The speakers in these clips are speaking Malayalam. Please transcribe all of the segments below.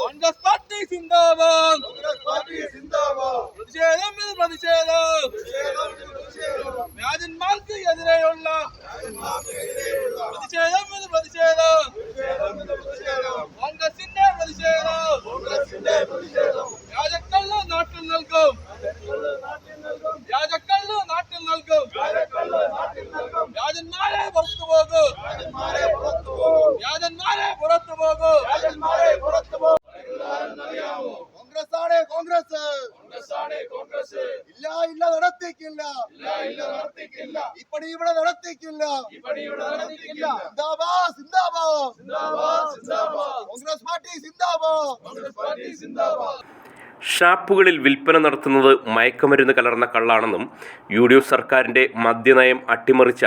കോൺഗ്രസ് പാർട്ടി സിന്ദാബാദ്. പ്രതിഷേധം ഇത് പ്രതിഷേധം. വ്യാജന്മാർക്ക് എതിരെയുള്ള പ്രതിഷേധം ഇത് പ്രതിഷേധം. കോൺഗ്രസിന്റെ പ്രതിഷേധം. വ്യാജക്കള്ള് നാട്ടിൽ നൽകും. വ്യാജക്കള്ള് നാട്ടിൽ നൽകും. രാജന്മാരെ പുറത്തു പോകും. കോൺഗ്രസ് കോൺഗ്രസ്. ഇല്ല ഇല്ല ഇപ്പടി ഇവിടെ സിന്ദാബാദ് സിന്ദാബാദ്. കോൺഗ്രസ് പാർട്ടി സിന്ദാബാദ്. ഷാപ്പുകളിൽ വിൽപ്പന നടത്തുന്നത് മയക്കുമരുന്ന് കലർന്ന കള്ളാണെന്നും യു ഡി എഫ് സർക്കാരിന്റെ മദ്യനയം അട്ടിമറിച്ച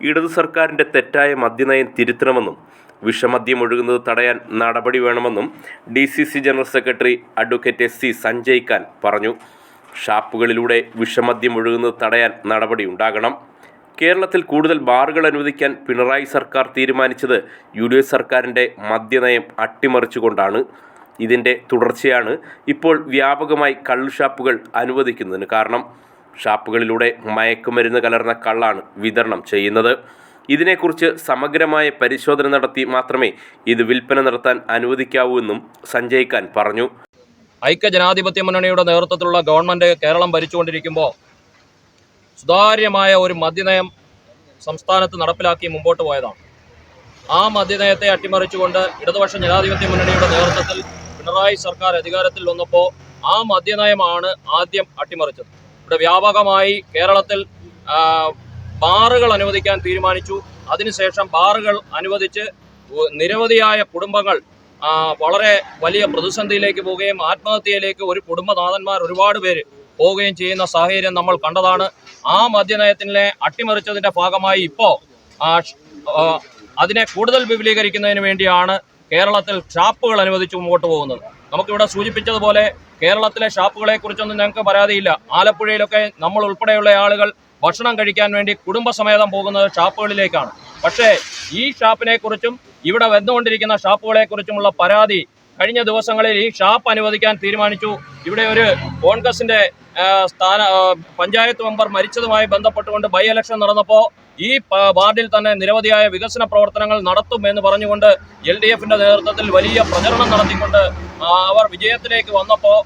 ഇടതു സർക്കാരിന്റെ തെറ്റായ മദ്യനയം തിരുത്തണമെന്നും വിഷമദ്യം ഒഴുകുന്നത് തടയാൻ നടപടി വേണമെന്നും D C C general secretary advocate S C Sanjay Khan പറഞ്ഞു. ഷാപ്പുകളിലൂടെ വിഷമദ്യം ഒഴുകുന്നത് തടയാൻ നടപടി ഉണ്ടാകണം. കേരളത്തിൽ കൂടുതൽ ബാറുകൾ അനുവദിക്കാൻ പിണറായി സർക്കാർ തീരുമാനിച്ചത് യു ഡി എഫ് സർക്കാരിന്റെ മദ്യനയം അട്ടിമറിച്ചുകൊണ്ടാണ്. ഇതിന്റെ തുടർച്ചയാണ് ഇപ്പോൾ വ്യാപകമായി കള്ളുഷാപ്പുകൾ അനുവദിക്കുന്നതിന് കാരണം. ഷാപ്പുകളിലൂടെ മയക്കുമരുന്ന് കലർന്ന കള്ളാണ് വിതരണം ചെയ്യുന്നത്. ഇതിനെക്കുറിച്ച് സമഗ്രമായ പരിശോധന നടത്തി മാത്രമേ ഇത് വിൽപ്പന നടത്താൻ അനുവദിക്കാവൂ എന്നും സഞ്ജയ് ഖാൻ പറഞ്ഞു. ഐക്യജനാധിപത്യ മുന്നണിയുടെ നേതൃത്വത്തിലുള്ള ഗവൺമെന്റ് കേരളം ഭരിച്ചുകൊണ്ടിരിക്കുമ്പോൾ സുതാര്യമായ ഒരു മദ്യനയം സംസ്ഥാനത്ത് നടപ്പിലാക്കി മുമ്പോട്ട് പോയതാണ്. ആ മദ്യനയത്തെ അട്ടിമറിച്ചുകൊണ്ട് ഇടതുപക്ഷ ജനാധിപത്യ മുന്നണിയുടെ നേതൃത്വത്തിൽ പിണറായി സർക്കാർ അധികാരത്തിൽ വന്നപ്പോൾ ആ മദ്യനയമാണ് ആദ്യം അട്ടിമറിച്ചത്. ഇവിടെ വ്യാപകമായി കേരളത്തിൽ ബാറുകൾ അനുവദിക്കാൻ തീരുമാനിച്ചു. അതിനുശേഷം ബാറുകൾ അനുവദിച്ച് നിരവധിയായ കുടുംബങ്ങൾ വളരെ വലിയ പ്രതിസന്ധിയിലേക്ക് പോവുകയും ആത്മഹത്യയിലേക്ക് ഒരു കുടുംബനാഥന്മാർ ഒരുപാട് പേര് പോവുകയും ചെയ്യുന്ന സാഹചര്യം നമ്മൾ കണ്ടതാണ്. ആ മദ്യനയത്തിനെ അട്ടിമറിച്ചതിന്റെ ഭാഗമായി ഇപ്പോൾ അതിനെ കൂടുതൽ വിപുലീകരിക്കുന്നതിന് വേണ്ടിയാണ് കേരളത്തിൽ ഷാപ്പുകൾ അനുവദിച്ച് മുമ്പോട്ട് പോകുന്നത്. നമുക്കിവിടെ സൂചിപ്പിച്ചതുപോലെ കേരളത്തിലെ ഷാപ്പുകളെ കുറിച്ചൊന്നും ഞങ്ങൾക്ക് പരാതിയില്ല. ആലപ്പുഴയിലൊക്കെ നമ്മൾ ഉൾപ്പെടെയുള്ള ആളുകൾ ഭക്ഷണം കഴിക്കാൻ വേണ്ടി കുടുംബസമേതം പോകുന്നത് ഷാപ്പുകളിലേക്കാണ്. പക്ഷേ ഈ ഷാപ്പിനെ കുറിച്ചും ഇവിടെ വന്നുകൊണ്ടിരിക്കുന്ന ഷാപ്പുകളെ കുറിച്ചുമുള്ള പരാതി കഴിഞ്ഞ ദിവസങ്ങളിൽ ഈ ഷാപ്പ് അനുവദിക്കാൻ തീരുമാനിച്ചു. ഇവിടെ ഒരു കോൺഗ്രസിന്റെ സ്ഥാന പഞ്ചായത്ത് മെമ്പർ മരിച്ചതുമായി ബന്ധപ്പെട്ടുകൊണ്ട് ബൈ ഇലക്ഷൻ നടന്നപ്പോൾ ഈ വാർഡിൽ തന്നെ നിരവധിയായ വികസന പ്രവർത്തനങ്ങൾ നടത്തും എന്ന് പറഞ്ഞുകൊണ്ട് എൽ ഡി എഫിന്റെ നേതൃത്വത്തിൽ വലിയ പ്രചരണം നടത്തിക്കൊണ്ട് അവർ വിജയത്തിലേക്ക് വന്നപ്പോൾ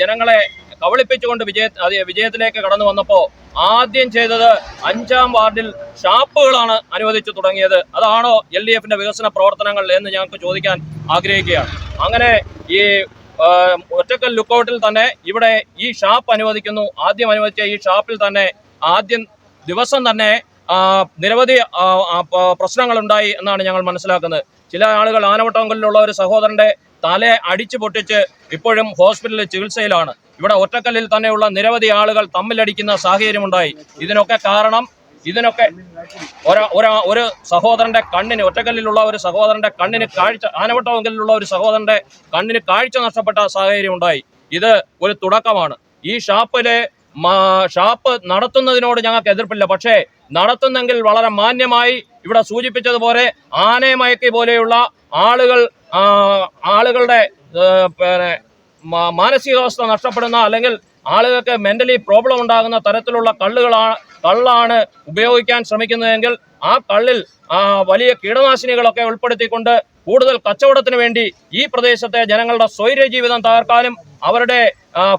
ജനങ്ങളെ കബളിപ്പിച്ചുകൊണ്ട് വിജയ വിജയത്തിലേക്ക് കടന്നു വന്നപ്പോൾ ആദ്യം ചെയ്തത് അഞ്ചാം വാർഡിൽ ഷാപ്പുകളാണ് അനുവദിച്ചു തുടങ്ങിയത്. അതാണോ എൽ ഡി എഫിന്റെ വികസന പ്രവർത്തനങ്ങൾ എന്ന് ഞങ്ങൾക്ക് ചോദിക്കാൻ ആഗ്രഹിക്കുകയാണ്. അങ്ങനെ ഈ ഒറ്റക്കൽ ലുക്കൌട്ടിൽ തന്നെ ഇവിടെ ഈ ഷാപ്പ് അനുവദിക്കുന്നു. ആദ്യം അനുവദിച്ച ഈ ഷാപ്പിൽ തന്നെ ആദ്യം ദിവസം തന്നെ നിരവധി പ്രശ്നങ്ങൾ ഉണ്ടായി എന്നാണ് ഞങ്ങൾ മനസ്സിലാക്കുന്നത്. ചില ആളുകൾ ആനവട്ടങ്ങളിലുള്ള ഒരു സഹോദരന്റെ തല അടിച്ചു പൊട്ടിച്ച് ഇപ്പോഴും ഹോസ്പിറ്റലിൽ ചികിത്സയിലാണ്. ഇവിടെ ഒറ്റക്കല്ലിൽ തന്നെയുള്ള നിരവധി ആളുകൾ തമ്മിലടിക്കുന്ന സാഹചര്യമുണ്ടായി. ഇതിനൊക്കെ കാരണം ഇതിനൊക്കെ ഒരാ സഹോദരന്റെ കണ്ണിന് ഒറ്റക്കല്ലിലുള്ള ഒരു സഹോദരന്റെ കണ്ണിന് കാഴ്ച ആനവട്ടമെങ്കിലുള്ള ഒരു സഹോദരന്റെ കണ്ണിന് കാഴ്ച നഷ്ടപ്പെട്ട സാഹചര്യം ഉണ്ടായി ഇത് ഒരു തുടക്കമാണ്. ഈ ഷാപ്പിലെ ഷാപ്പ് നടത്തുന്നതിനോട് ഞങ്ങൾക്ക് എതിർപ്പില്ല. പക്ഷേ നടത്തുന്നെങ്കിൽ വളരെ മാന്യമായി ഇവിടെ സൂചിപ്പിച്ചതുപോലെ ആനയമയക്കി പോലെയുള്ള ആളുകൾ ആളുകളുടെ പിന്നെ മാനസികാവസ്ഥ നഷ്ടപ്പെടുന്ന അല്ലെങ്കിൽ ആളുകൾക്ക് മെന്റലി പ്രോബ്ലം ഉണ്ടാകുന്ന തരത്തിലുള്ള കള്ളുകളാണ് കള്ളാണ് ഉപയോഗിക്കാൻ ശ്രമിക്കുന്നതെങ്കിൽ ആ കള്ളിൽ വലിയ കീടനാശിനികളൊക്കെ ഉൾപ്പെടുത്തിക്കൊണ്ട് കൂടുതൽ കച്ചവടത്തിന് വേണ്ടി ഈ പ്രദേശത്തെ ജനങ്ങളുടെ സ്വൈര്യ ജീവിതം തകർക്കാനും അവരുടെ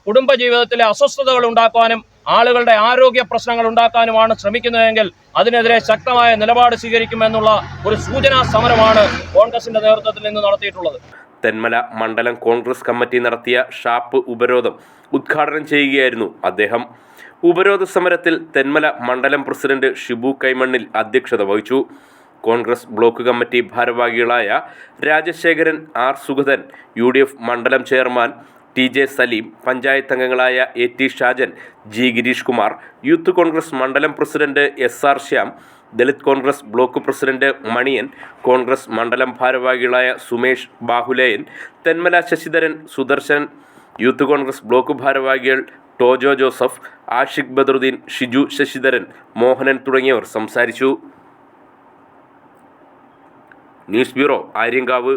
കുടുംബ ജീവിതത്തിലെ അസ്വസ്ഥതകൾ ഉണ്ടാക്കാനും ആളുകളുടെ ആരോഗ്യ പ്രശ്നങ്ങൾ ഉണ്ടാക്കാനുമാണ് ശ്രമിക്കുന്നതെങ്കിൽ അതിനെതിരെ ശക്തമായ നിലപാട് സ്വീകരിക്കുമെന്നുള്ള ഒരു സൂചനാ സമരമാണ് കോൺഗ്രസിന്റെ നേതൃത്വത്തിൽ നിന്ന് നടത്തിയിട്ടുള്ളത്. തെന്മല മണ്ഡലം കോൺഗ്രസ് കമ്മിറ്റി നടത്തിയ ഷാപ്പ് ഉപരോധം ഉദ്ഘാടനം ചെയ്യുകയായിരുന്നു അദ്ദേഹം. ഉപരോധ സമരത്തിൽ തെന്മല മണ്ഡലം പ്രസിഡന്റ് ഷിബു കൈമണ്ണിൽ അധ്യക്ഷത വഹിച്ചു. കോൺഗ്രസ് ബ്ലോക്ക് കമ്മിറ്റി ഭാരവാഹികളായ രാജശേഖരൻ ആർ സുഗതൻ യു മണ്ഡലം chairman T J Salim panchayat അംഗങ്ങളായ A T Shajan G Girish Kumar youth Congress മണ്ഡലം president S R Shyam Dalit Congress block president Maniyan Congress മണ്ഡലം ഭാരവാഹികളായ സുമേഷ് ബാഹുലേയൻ തെന്മല ശശിധരൻ സുദർശൻ യൂത്ത് കോൺഗ്രസ് ബ്ലോക്ക് ഭാരവാഹികൾ ടോജോ ജോസഫ് ആഷിഖ് ബദറുദ്ദീൻ ഷിജു ശശിധരൻ മോഹനൻ തുടങ്ങിയവർ സംസാരിച്ചു. News bureau Aryankavu.